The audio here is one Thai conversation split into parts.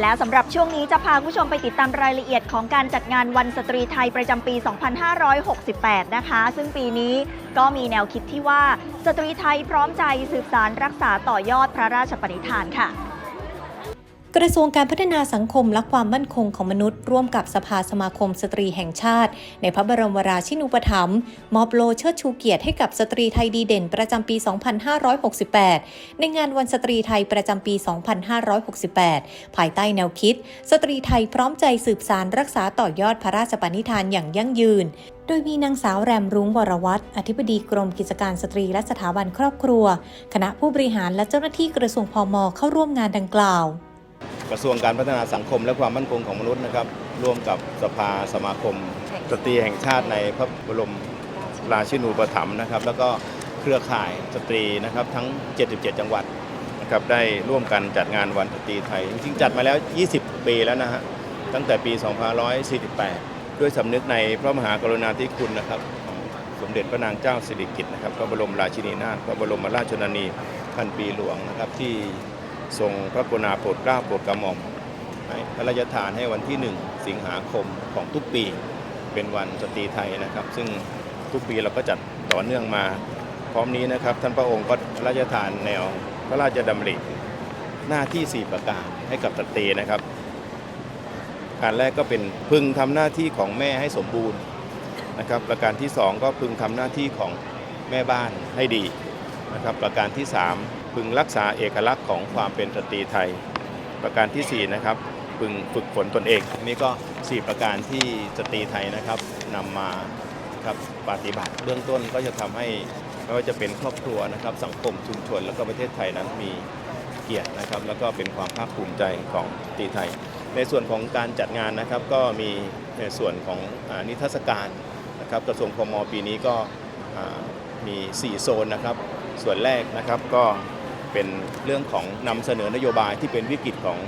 แล้วสำหรับช่วงนี้จะพาผู้ชมไปติดตามรายละเอียดของการจัดงานวันสตรีไทยประจำปี 2568 นะคะ ซึ่งปีนี้ก็มีแนวคิดที่ว่าสตรีไทยพร้อมใจสืบสารรักษาต่อยอดพระราชปณิธานค่ะ กระทรวงการพัฒนาสังคมและความมั่นคงของมนุษย์ ร่วมกับสภาสมาคมสตรีแห่งชาติ ในพระบรมราชินูปถัมภ์มอบโลเชิดชูเกียรติให้กับสตรีไทยดีเด่นประจำปี 2568 ในงานวันสตรีไทยประจำปี 2568 ภายใต้แนวคิด สตรีไทยพร้อมใจสืบสารรักษาต่อยอดพระราชปณิธานอย่างยั่งยืนโดยมีนางสาวแรมรุ้งวรวัตรอธิบดีกรมกิจการสตรีและสถาบันครอบครัว คณะผู้บริหารและเจ้าหน้าที่กระทรวงพมเข้าร่วมงานดังกล่าว กระทรวงการพัฒนาสังคมและความมั่นคงของมนุษย์นะครับ ร่วมกับสภาสมาคม สตรีแห่งชาติในพระบรมราชินูปถัมภ์นะครับ แล้วก็เครือข่ายสตรีนะครับทั้ง 77 จังหวัดนะครับได้ร่วมกันจัดงานวันสตรีไทย จริงๆจัดมาแล้ว 20 ปีแล้วนะฮะตั้งแต่ปี 2548 ด้วยสำนึกในพระมหากรุณาธิคุณนะครับสมเด็จพระนางเจ้าสิริกิติ์นะครับพระบรมราชินีนาถพระบรมราชชนนีพันปีหลวงนะครับที่ ทรงพระกรุณาโปรดเกล้าโปรดกระหม่อมให้พระราชทานให้วันที่ 1 สิงหาคมของทุกปี เป็นวันสตรีไทยนะครับ ซึ่งทุกปีเราก็จัดต่อเนื่องมา พร้อมนี้นะครับ ท่านพระองค์ก็พระราชทานแนว พระราชดำริหน้าที่ 4 ประการให้กับสตรีนะครับการแรกก็เป็นพึงทำหน้าที่ของแม่ให้สมบูรณ์นะครับ ประการที่ 2 ก็พึงทำหน้าที่ของแม่บ้านให้ดีนะครับ ประการที่ 3 พึงรักษาเอกลักษณ์ของความเป็นสตรีไทย ประการทีสี่ 4 นะครับ พึงฝึกฝนตนเอง นี่ก็ 4 ประการที่สตรีไทยนะครับนำมาครับปฏิบัติเบื้องต้นก็จะทำให้ไม่ว่าจะเป็นครอบครัวนะครับ สังคมชุมชน แล้วก็ประเทศไทยนั้นมีเกียรตินะครับ แล้วก็เป็นความภาคภูมิใจของสตรีไทย ในส่วนของการจัดงานนะครับ ก็มีในส่วนของอนิทรรศการนะครับกระทรวงพมปีนี้ก็มี 4 โซนนะครับ ส่วนแรกนะครับก็ เป็นเรื่องของนำเสนอนโยบายที่เป็นวิกฤตของ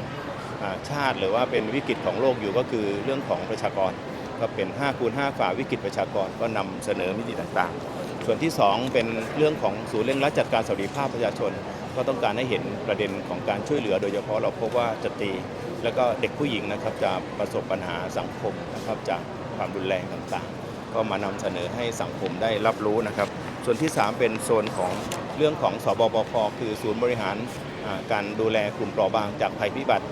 อชาติ หรือว่าเป็นวิกฤตของโลกอยู่ก็คือเรื่องของประชากร ก็เป็น5คูณ5ฝ่าวิกฤตประชากรก็นำเสนอมิติต่างๆ ส่วนที่ 2 เป็นเรื่องของศูนย์เร่งรัดจัดการสวัสดิภาพประชาชน ก็ต้องการให้เห็นประเด็นของการช่วยเหลือ โดยเฉพาะเราพบว่าสตรีแล้วก็เด็กผู้หญิงนะครับจะประสบปัญหาสังคมนะครับจากความรุนแรงต่างๆ ก็มานำเสนอให้สังคมได้รับรู้นะครับ ส่วนที่ 3 เป็นโซนของ เรื่องของสบปพคือศูนย์บริหารการดูแลกลุ่มเปราะบางจากภัยพิบัติ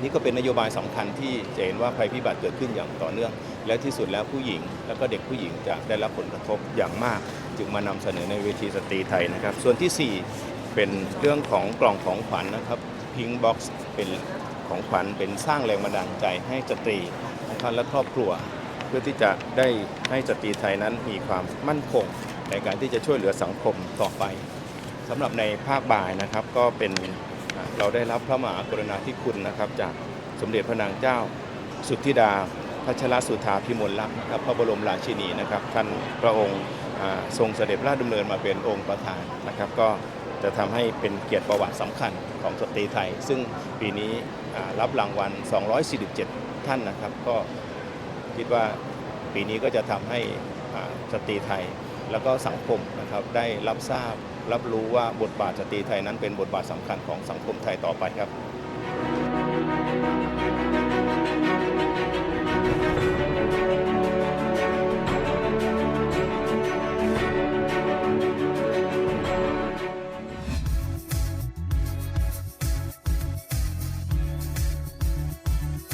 นี่ก็เป็นนโยบายสำคัญที่จะเห็นว่าภัยพิบัติเกิดขึ้นอย่างต่อเนื่อง และที่สุดแล้วผู้หญิง แล้วก็เด็กผู้หญิงจะได้รับผลกระทบอย่างมาก จึงมานำเสนอในเวทีสตรีไทยนะครับ ส่วนทีสี่4 เป็นเรื่องของกล่องของขวัญนะครับพิงบ็อกซ์เป็นของขวัญเป็นสร้างแรงบันดาลใจให้สตรีนะครับและครอบครัว เพื่อที่จะได้ให้สตรีไทยนั้นมีความมั่นคง ในการที่จะช่วยเหลือสังคมต่อไปสำหรับในภาคบ่ายนะครับก็เป็นเราได้รับพระมหากรุณาธิคุณนะครับ จากสมเด็จพระนางเจ้าสุทธิดาพัชรสุธาพิมลลักษณ์นะครับพระบรมราชินีนะครับท่านพระองค์ทรงเสด็จพระราชดำเนินมาเป็นองค์ประธานนะครับ ก็จะทำให้เป็นเกียรติประวัติสำคัญของสตรีไทย ซึ่งปีนี้รับรางวัล 247 ท่านนะครับ ก็คิดว่าปีนี้ก็จะทำให้สตรีไทย แล้วก็สังคมนะครับได้รับทราบรับรู้ว่าบทบาทสตรีไทยนั้นเป็นบทบาทสำคัญของสังคมไทยต่อไปครับ